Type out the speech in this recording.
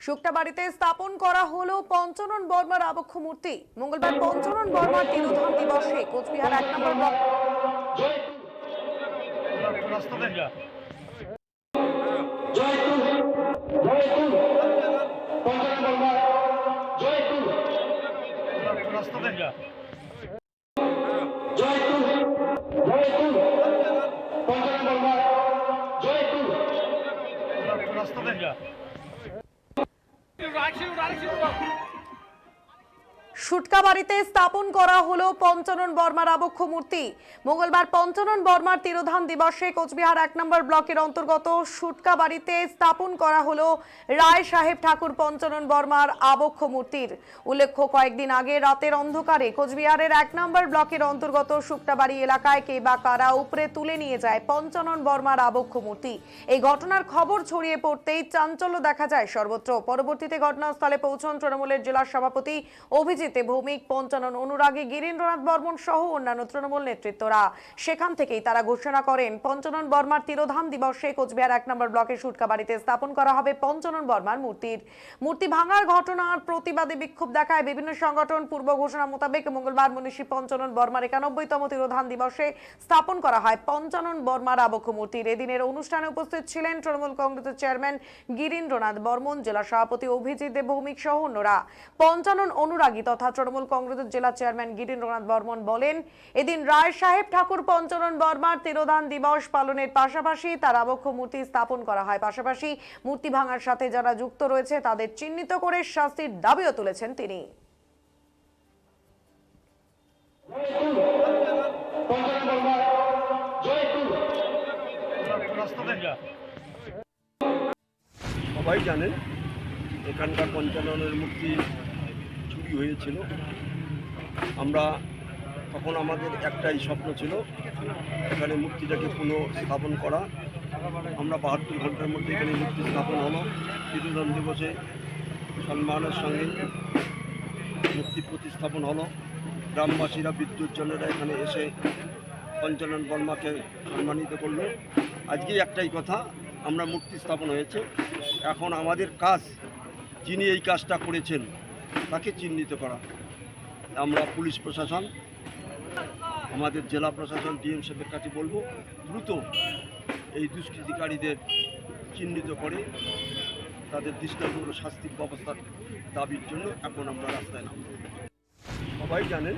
শুকটা বাড়িতে স্থাপন করা হলো পঞ্চনন বর্মার আবক্ষ মূর্তি। মঙ্গলবার পঞ্চনন বর্মার তিরোধান দিবসে কোচবিহার এক নম্বর ব্লক রাস্তা দেন রাস্তা Right shoot, right shoot. বাড়িতে স্থাপন করা হলো পঞ্চনন বর্মার আবক্ষ মূর্তি। মঙ্গলবার পঞ্চনন বর্মার তিরোধান দিবসে কোচবিহার এক নম্বর ব্লকের অন্তর্গত শুটকা বাড়িতে স্থাপন করা হলো রায় সাহেব ঠাকুর পঞ্চনন বর্মার আবক্ষ মূর্তির। উল্লেখ্য, কয়েকদিন আগে রাতের অন্ধকারে কোচবিহারের এক নম্বর ব্লকের অন্তর্গত শুকটাবাড়ি এলাকায় কে বা কারা উপরে তুলে নিয়ে যায় পঞ্চনন বর্মার আবক্ষ মূর্তি। এই ঘটনার খবর ছড়িয়ে পড়তেই চাঞ্চল্য দেখা যায় সর্বত্র। পরবর্তীতে ঘটনাস্থলে পৌঁছন তৃণমূলের জেলা সভাপতি অভিজিৎ ভৌমিক, পঞ্চানন, অনুরাগী গিরীন্দ্রনাথ বর্মন সহ অন্যান্য তৃণমূল নেতৃত্বরা। সেখান থেকেই তারা ঘোষণা করেন, পঞ্চানন বর্মার তিরোধান দিবসে কোচবিহার এক নম্বর ব্লকের সুটকা বাড়িতে স্থাপন করা হবে পঞ্চানন বর্মার মূর্তির। মূর্তি ভাঙার ঘটনার প্রতিবাদে বিক্ষোভ দেখায় বিভিন্ন সংগঠন। পূর্ব ঘোষণা মোতাবেক মঙ্গলবার মনীষী পঞ্চানন বর্মার একানব্বইতম তিরোধান দিবসে স্থাপন করা হয় পঞ্চানন বর্মার আবক্ষ মূর্তির। এদিনের অনুষ্ঠানে উপস্থিত ছিলেন তৃণমূল কংগ্রেসের চেয়ারম্যান গিরীন্দ্রনাথ বর্মন, জেলা সভাপতি অভিজিৎ দেব ভৌমিক সহ অন্যরা। পঞ্চানন অনুরাগী তথা তৃণমূল কংগ্রেসের জেলা চেয়ারম্যান গিরীন্দ্রনাথ বর্মন বলেন, এদিন রায় সাহেব ঠাকুর পঞ্চরণ বর্মার তিরোধান দিবস পালনের পাশাপাশি তার আবক্ষ মূর্তি স্থাপন করা হয়। পাশাপাশি মূর্তি ভাঙার সাথে যারা যুক্ত রয়েছে, তাদের চিহ্নিত করে শাস্তির দাবিও তুলেছেন তিনি। সবাই জানেন, এখানকার পঞ্চাননের মূর্তি চুরি হয়েছিল। আমরা, তখন আমাদের একটাই স্বপ্ন ছিল, এখানে মূর্তিটাকে পুনঃ স্থাপন করা। আমরা বাহাত্তর ঘণ্টার মধ্যে এখানে মূর্তি স্থাপন হলো বিদ্যুৎ দিবসে সম্মানের সঙ্গে মূর্তি প্রতিস্থাপন হলো। গ্রামবাসীরা বিদ্যুৎজনেরা এখানে এসে পঞ্চানন বর্মাকে সম্মানিত করল। আজকে একটাই কথা, আমরা মূর্তি স্থাপন হয়েছে। এখন আমাদের কাজ, যিনি এই কাজটা করেছেন তাকে চিহ্নিত করা। আমরা পুলিশ প্রশাসন, আমাদের জেলা প্রশাসন, ডিএম সাহেবের কাছে বলব, দ্রুত এই দুষ্কৃতিকারীদের চিহ্নিত করে তাদের দৃষ্টান্তমূলক শাস্তির ব্যবস্থার দাবির জন্য এখন আমরা রাস্তায় নামব। সবাই জানেন